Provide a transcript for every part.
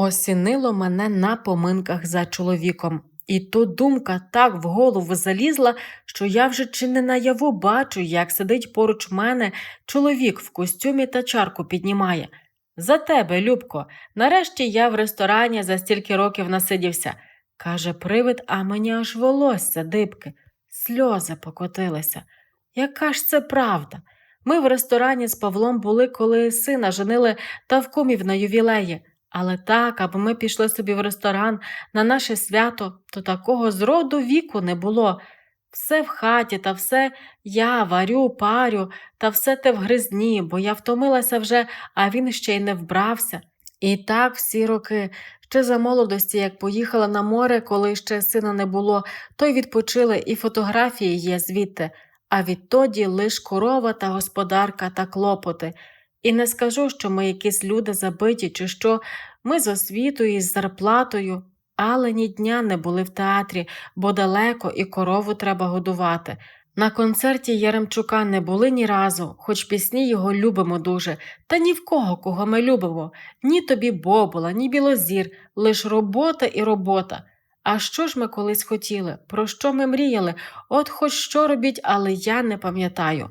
Осінило мене на поминках за чоловіком. І то думка так в голову залізла, що я вже чи не наяву бачу, як сидить поруч мене чоловік в костюмі та чарку піднімає. За тебе, Любко, нарешті я в ресторані за стільки років насидівся, каже привид, а мені аж волосся дибки, сльози покотилися. Яка ж це правда? Ми в ресторані з Павлом були, коли сина женили та в кумів на ювілеї. Але так, аби ми пішли собі в ресторан на наше свято, то такого зроду віку не було. Все в хаті, та все я варю, парю, та все те в гризні, бо я втомилася вже, а він ще й не вбрався. І так всі роки, ще за молодості, як поїхала на море, коли ще сина не було, то й відпочили, і фотографії є звідти, а відтоді лиш корова та господарка та клопоти. І не скажу, що ми якісь люди забиті, чи що ми з освітою і з зарплатою, але ні дня не були в театрі, бо далеко і корову треба годувати. На концерті Яремчука не були ні разу, хоч пісні його любимо дуже, та ні в кого, кого ми любимо. Ні тобі бобола, ні білозір, лиш робота і робота. А що ж ми колись хотіли? Про що ми мріяли? От хоч що робіть, але я не пам'ятаю.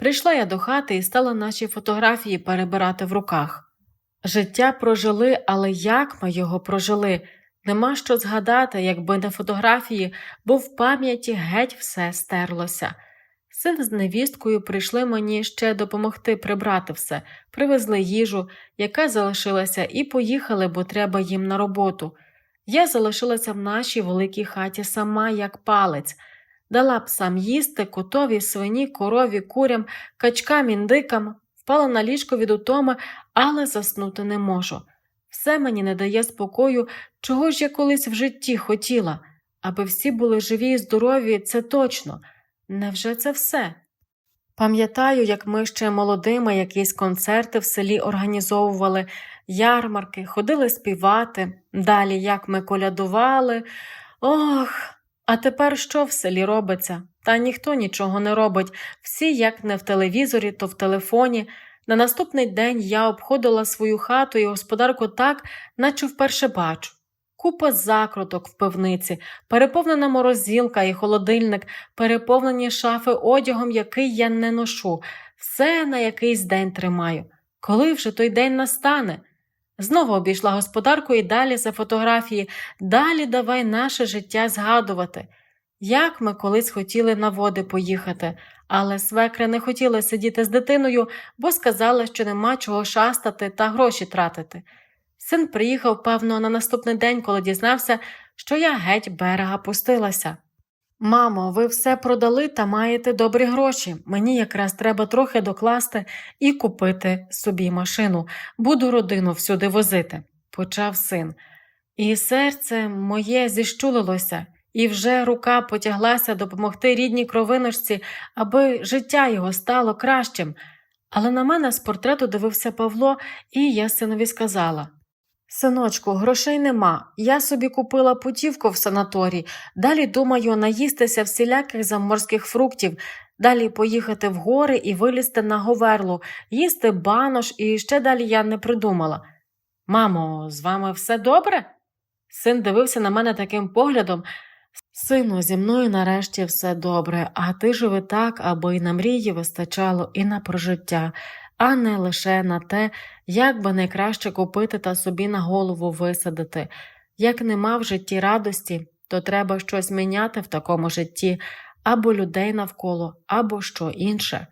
Прийшла я до хати і стала наші фотографії перебирати в руках. Життя прожили, але як ми його прожили? Нема що згадати, якби не фотографії, бо в пам'яті геть все стерлося. Син з невісткою прийшли мені ще допомогти прибрати все, привезли їжу, яка залишилася, і поїхали, бо треба їм на роботу. Я залишилася в нашій великій хаті сама, як палець, дала псам їсти, котові, свині, корові, курям, качкам, індикам, впала на ліжко від утоми, але заснути не можу. Все мені не дає спокою, чого ж я колись в житті хотіла, аби всі були живі і здорові, це точно. Невже це все? Пам'ятаю, як ми ще молодими якісь концерти в селі організовували, ярмарки, ходили співати, далі як ми колядували. Ох, а тепер що в селі робиться? Та ніхто нічого не робить, всі як не в телевізорі, то в телефоні. На наступний день я обходила свою хату і господарку так, наче вперше бачу. Купа закруток в пивниці, переповнена морозилка і холодильник, переповнені шафи одягом, який я не ношу, все на якийсь день тримаю. Коли вже той день настане? Знову обійшла господарку і далі за фотографії, далі давай наше життя згадувати. Як ми колись хотіли на води поїхати, але свекри не хотіли сидіти з дитиною, бо сказали, що нема чого шастати та гроші тратити. Син приїхав, певно, на наступний день, коли дізнався, що я геть берега пустилася. Мамо, ви все продали та маєте добрі гроші. Мені якраз треба трохи докласти і купити собі машину, буду родину всюди возити, почав син. І серце моє зіщулилося, і вже рука потяглася допомогти рідній кровиночці, аби життя його стало кращим. Але на мене з портрету дивився Павло, і я синові сказала Синочку, грошей нема. Я собі купила путівку в санаторій, далі думаю наїстися всіляких заморських фруктів, далі поїхати в гори і вилізти на говерлу, їсти банош, і ще далі я не придумала. Мамо, з вами все добре? Син дивився на мене таким поглядом. Сину, зі мною нарешті все добре, а ти живи так, аби й на мрії вистачало, і на прожиття, а не лише на те, як би найкраще купити та собі на голову висадити. Як нема в житті радості, то треба щось міняти в такому житті, або людей навколо, або що інше.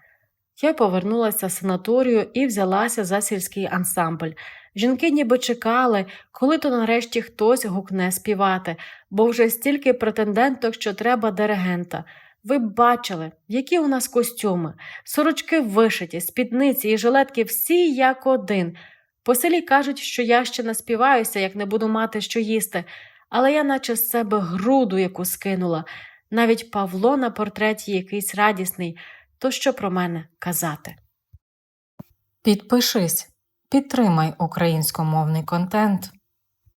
Я повернулася з санаторію і взялася за сільський ансамбль. Жінки ніби чекали, коли то нарешті хтось гукне співати, бо вже стільки претенденток, що треба диригента. Ви бачили, які у нас костюми, сорочки вишиті, спідниці і жилетки всі як один. По селі кажуть, що я ще наспіваюся, як не буду мати що їсти, але я наче з себе груду яку скинула. Навіть Павло на портреті якийсь радісний, то що про мене казати. Підпишись, підтримай українськомовний контент.